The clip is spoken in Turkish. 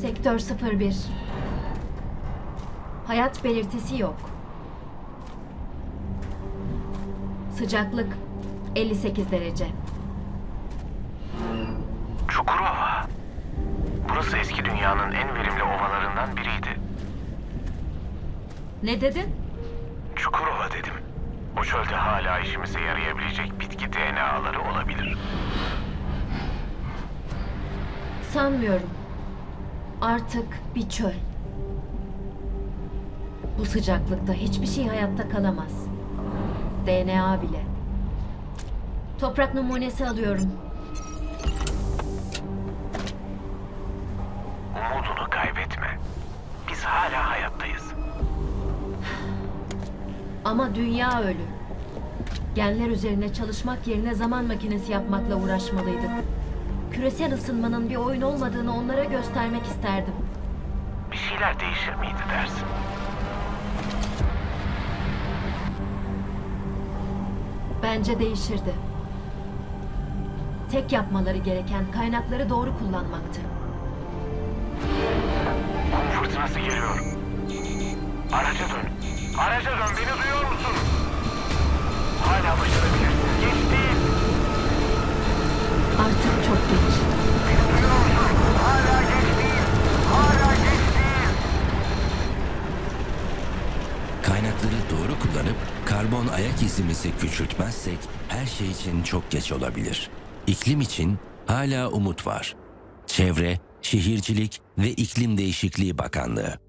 Sektör 01. Hayat belirtisi yok. Sıcaklık 58 derece. Çukurova. Burası eski dünyanın en verimli ovalarından biriydi. Ne dedin? Çukurova dedim. O çölde hala işimize yarayabilecek bitki DNA'ları olabilir. Sanmıyorum. Artık bir çöl. Bu sıcaklıkta hiçbir şey hayatta kalamaz. DNA bile. Toprak numunesi alıyorum. Umudunu kaybetme. Biz hala hayattayız. Ama dünya ölü. Genler üzerine çalışmak yerine zaman makinesi yapmakla uğraşmalıydık. Küresel ısınmanın bir oyun olmadığını onlara göstermek isterdim. Bir şeyler değişir miydi dersin? Bence değişirdi. Tek yapmaları gereken kaynakları doğru kullanmaktı. Kum fırtınası geliyor. Araca dön. Araca dön. Beni duyuyor musun? Çok geç. Kaynakları doğru kullanıp karbon ayak izimizi küçültmezsek her şey için çok geç olabilir. İklim için hala umut var. Çevre, Şehircilik ve İklim Değişikliği Bakanlığı